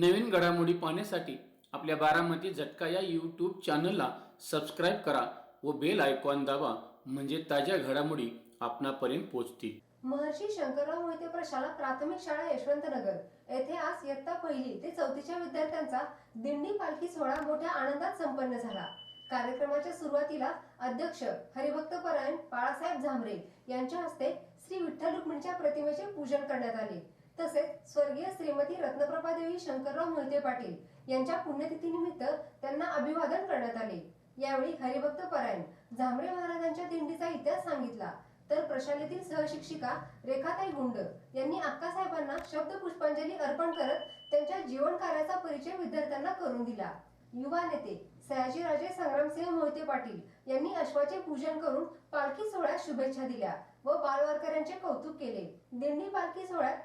नवीन घडामोडी पाहण्यासाठी आपल्या बारामती झटका या यूट्यूब चॅनलला सबस्क्राईब करा व बेल आयकॉन दाबा म्हणजे ताज्या घडामोडी आपणापर्यंत पोहोचतील. महर्षी शंकरराव मोहिते प्रशाला प्राथमिक शाळा यशवंतनगर. येथे आज इयत्ता पहिली ते चौथीच्या विद्यार्थ्यांचा दिंडी पालखी सोहळा मोठ्या आनंदात संपन्न झाला. कार्यक्रमाच्या सुरुवातीला अध्यक्ष हरिभक्त परायण बाळासाहेब झांबरे यांच्या हस्ते श्री विठ्ठल रुक्मिणीच्या प्रतिमेचे पूजन करण्यात आले. तसेच स्वर्गीय श्रीमती रत्नप्रभा देवी शंकरराव मोहिते पाटील यांच्या पुण्यतिथीनिमित्त त्यांना अभिवादन करण्यात आले. यावेळी हरिभक्त परायण झांबरे महाराजांच्या दिंडीचा इतिहास सांगितला. तर प्रशालेतील सहशिक्षिका रेखाताई गुंड यांनी अक्कासाहेबांना शब्द पुष्पांजली अर्पण करत त्यांच्या जीवन कार्याचा परिचय विद्यार्थ्यांना करून दिला. युवा नेते सयाजीराजे संग्रामसिंह मोहिते पाटील यांनी अश्वाचे पूजन करून पालखी सोहळ्यात शुभेच्छा दिल्या व बालवारकऱ्यांचे कौतुक केले. दिंडी पालखी सोहळ्यात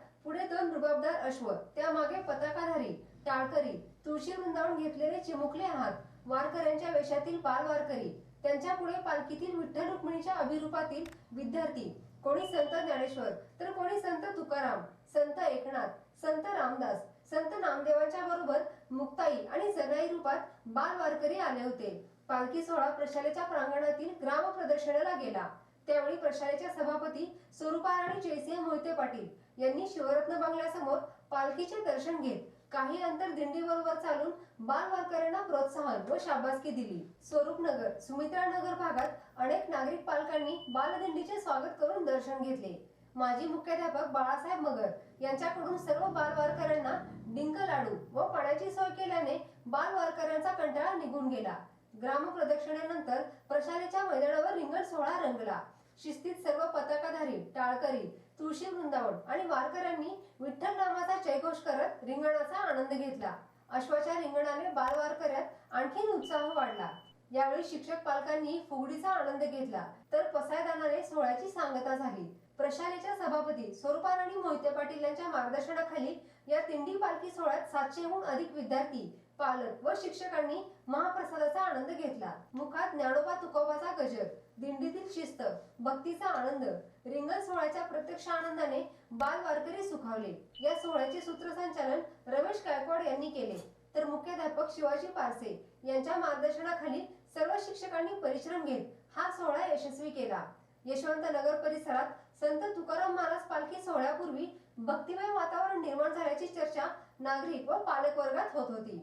अश्व त्यामागे पताकाधारी टाळकरी तुळशी वृंदावन घेतलेले चिमुकले हात वारकऱ्यांच्या वेशातील बाल वारकरी त्यांच्या पुढे पालखीतील विठ्ठल रुक्मिणीच्या अभिरूपातील विद्यार्थी कोणी संत ज्ञानेश्वर तर कोणी संत तुकाराम संत एकनाथ संत रामदास संत नामदेवांच्या बरोबर मुक्ताई आणि जनाई रूपात बाल वारकरी आले होते. पालखी सोहळा प्रशालेच्या प्रांगणातील ग्राम प्रदर्शनाला गेला. त्यावेळी प्रशालेच्या सभापती स्वरूपाराणी जयसिंह मोहिते पाटील यांनी शिवरत्न बंगल्यासमोर पालखीचे दर्शन घेत काही अंतर दिंडी बरोबर चालून बाल वारकऱ्यांना प्रोत्साहन व शाबासकी दिली. स्वरूपनगर सुमित्रानगर भागात अनेक नागरिक पालकांनी बालदिंडीचे स्वागत करून दर्शन घेतले. माजी मुख्याध्यापक बाळासाहेब मगर यांच्याकडून सर्व बाल वारकऱ्यांना डिंक लाडू व पाण्याची सोय केल्याने बाल वारकऱ्यांचा कंटाळा निघून गेला. ग्राम प्रदक्षिणेनंतर प्रशालेच्या मैदानावर रिंगण सोहळा रंगला. शिस्तीत सर्व पताकाधारी टाळकरी तुळशी वृंदावन आणि वारकऱ्यांनी विठ्ठल नामाचा जयघोष करत रिंगणाचा आनंद घेतला. अश्वाच्या रिंगणाने बाल वारकऱ्यात आणखीन उत्साह वाढला. यावेळी शिक्षक पालकांनी फुगडीचा आनंद घेतला. तर पसायदानाने सोहळ्याची सांगता झाली. प्रशालेच्या सभापती स्वरूपाराणी मोहिते पाटील यांच्या मार्गदर्शनाखाली या तिंडी पालखी सोहळ्यात सातशेहून अधिक विद्यार्थी पालक व शिक्षकांनी महाप्रसादाचा आनंद घेतला. मुखात ज्ञानोबा तुकोबाचा गजर दिंडीतील शिस्त भक्तीचा आनंद रिंगण सोहळ्याच्या प्रत्यक्ष आनंदाने बाल वारकरी सुखावले. या सोहळ्याचे सूत्रसंचालन रमेश गायकवाड यांनी केले. तर मुख्याध्यापक शिवाजी पारसे यांच्या मार्गदर्शनाखाली सर्व शिक्षकांनी परिश्रम घेत हा सोहळा यशस्वी केला. यशवंत नगर परिसरात संत तुकाराम महाराज पालखी सोहळ्यापूर्वी भक्तिमय वातावरण निर्माण झाल्याची चर्चा नागरिक व पालक वर्गात होत होती.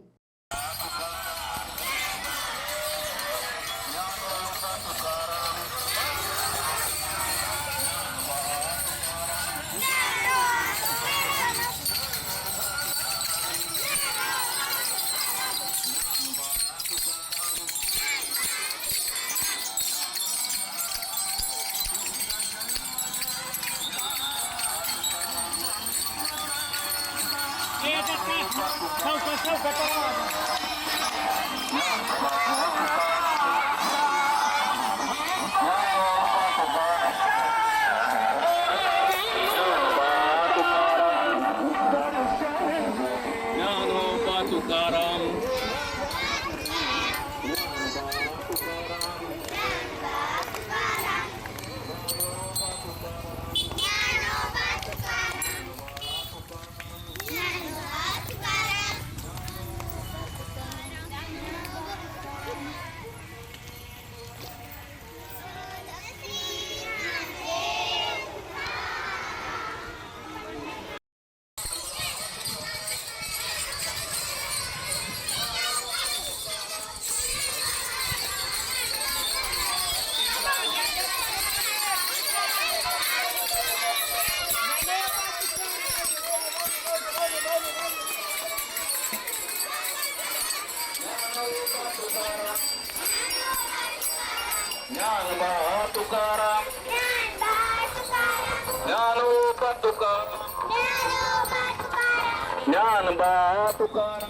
やったー! Não, calma, calma. Não, não, bate o caramba. ज्ञान तुकाराम. ज्ञानोपा ज्ञान बा तुकाराम.